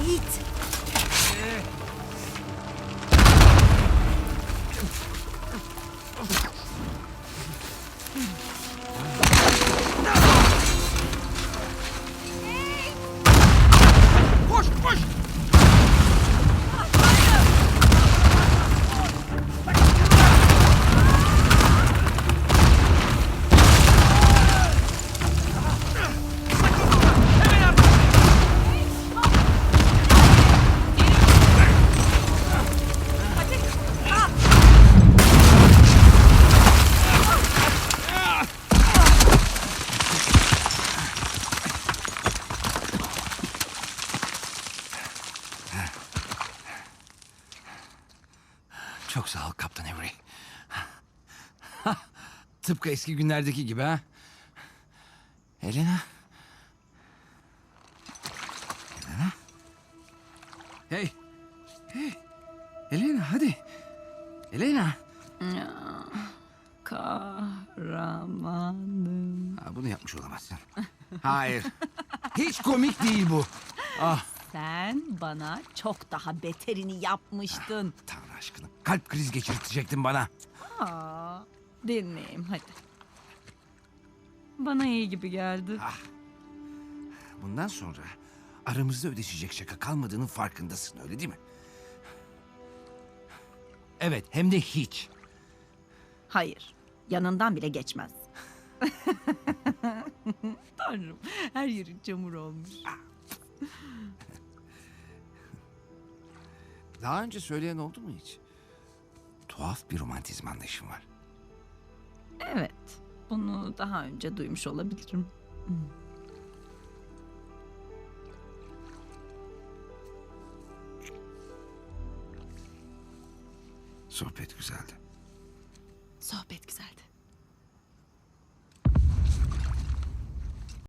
Nic. Çok sağ ol Kaptan Avery. Tıpkı eski günlerdeki gibi ha. Elena. Elena. Hey. Hey. Elena hadi. Elena. Kahramanım. Ha, bunu yapmış olamazsın. Hayır. Hiç komik değil bu. Ah Sen bana çok daha beterini yapmıştın. Tanrı aşkına. Kalp krizi geçirtecektin bana. Aa, dinleyeyim hadi. Bana iyi gibi geldi. Bundan sonra aramızda ödeşecek şaka kalmadığının farkındasın öyle değil mi? Evet hem de hiç. Hayır, yanından bile geçmez. Tanrım, her yerin çamur olmuş. Daha önce söyleyen oldu mu hiç? Tuhaf bir romantizm anlayışım var. Evet, bunu daha önce duymuş olabilirim. Sohbet güzeldi. Sohbet güzeldi.